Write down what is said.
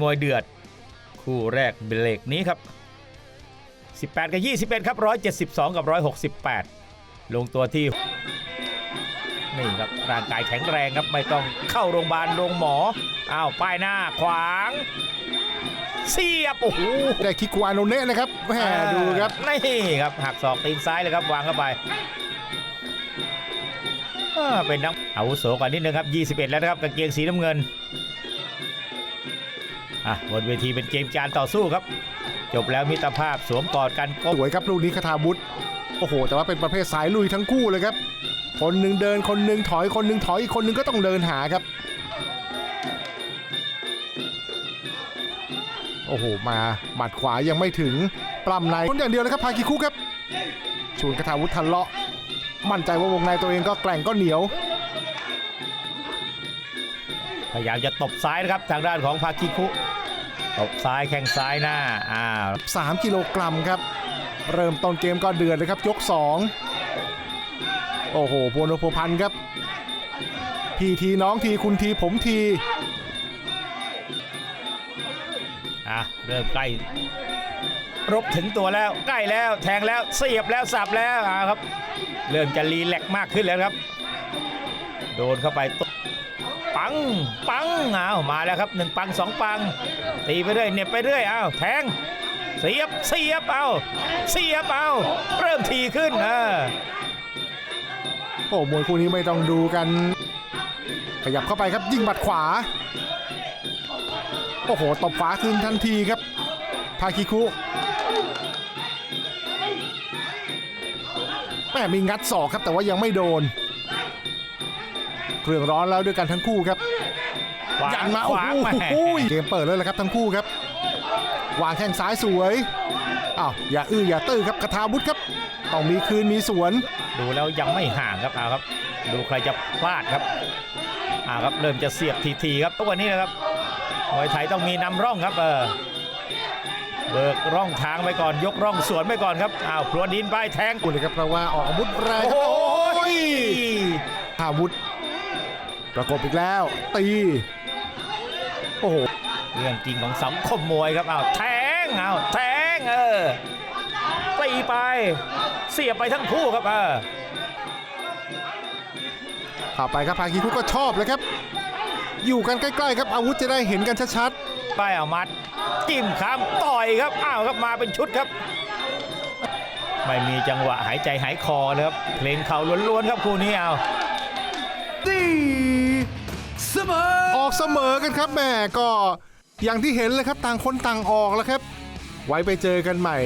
มวยเดือด คู่แรกเบรกนี้ครับ 18 กับ 21 ครับ 172 กับ 168 ลงตัวที่ นี่ครับ ร่างกายแข็งแรงครับ ไม่ต้องเข้าโรงพยาบาลโรงหมอ อ้าว ป้ายหน้าขวางเสียบโอ้โหได้คิกุอาโนเนะนะครับแหมดูครับ นี่ครับหักศอกตีนซ้ายเลยครับ วางเข้าไปอ่าเป็นนักอาวุโสกว่านิดนึงครับ 21 แล้วนะครับกางเกงสีน้ำเงิน อะบนเวทีเป็นเกมการต่อสู้ครับ จบแล้วมิตรภาพสวมกอดกันก็สวยครับลูกนี้คาถาบุตรโอ้โห แต่ว่าเป็นประเภทสายลุยทั้งคู่เลยครับ คนหนึ่งเดินคนหนึ่งถอยคนหนึ่งถอยอีกคนหนึ่งก็ต้องเดินหาครับ โอ้โห มาหมัดขวายังไม่ถึงปล้ำในคนอย่างเดียวเลยครับพาคิคุครับชวนคาถาวุธทันเลาะ มั่นใจว่าวงในตัวเองก็แกร่งก็เหนียว พยายามจะตบซ้ายนะครับทางด้านของพาคิคุ ตบซ้ายแข้งซ้ายหน้าอ้าว3กิโลกรัมครับ เริ่มต้นเกมก็เดือดเลยครับ ยก 2 โอ้โหพวนโพพันครับ พี่ทีน้องทีคุณทีผมทีอะเริ่มใกล้รบถึงตัวแล้วใกล้แล้วแทงแล้วเสียบแล้วสับแล้วอ่าครับ เริ่มจะรีแลกซ์มากขึ้นแล้วครับ โดนเข้าไปตุ๊บ ปัง ปังอ้าวมาแล้วครับหนึ่งปังสองปัง ตีไปเรื่อยเหน็บไปเรื่อยอ้าวแทง เสียบเสียบเอาเสียบเอาเริ่มทีขึ้นเออโอ้มวยคู่นี้ไม่ต้องดูกัน ขยับเข้าไปครับยิงหมัดขวา โอ้โหตบขวาคืนทันทีครับ พาคิคุแม่มีงัดศอกครับแต่ว่ายังไม่โดน เครื่องร้อนแล้วด้วยกันทั้งคู่ครับขวายันมาขโอ้วาโหแหม่เกมเปิดเลยแหละครับทั้งคู่ครับ วางแข้งซ้ายสวยอ้าวอย่าอื้ออย่าตื้อครับกระทาวุธครับต้องมีคืนมีสวน ดูแล้วยังไม่ห่างครับเอาครับ ดูใครจะพลาดครับอ่าครับเริ่มจะเสียบทีๆครับทุกวันนี้นะครับมวยไทยต้องมีนำร่องครับเออเบิกร่องทางไปก่อนยกร่องสวนไปก่อนครับอ้าวพรวนดินไปแทงคุณเลยครับเพราะว่าออกอาวุธแรงโอ้ครับยอาวุธ ประกบอีกแล้วตีโอ้โหเรื่องจริงของสังคมมวยครับอ้าวแทงอ้าวแทงเออตีไป เสียบไปทั้งคู่ครับเออเข้าไปครับพาคีคุก็ชอบเลยครับ อยู่กันใกล้ๆครับอาวุธจะได้เห็นกันชัดไปเอามัดจิ้มข้ามต่อยครับอ้าวครับมาเป็นชุดครับ ไม่มีจังหวะหายใจหายคอเลยครับเพลงเข่าล้วนๆครับคู่นี้เอา ดีออกเสมอกันครับแม่ก็อย่างที่เห็นเลยครับต่างคนต่างออกแล้วครับ ไว้ไปเจอกันใหม่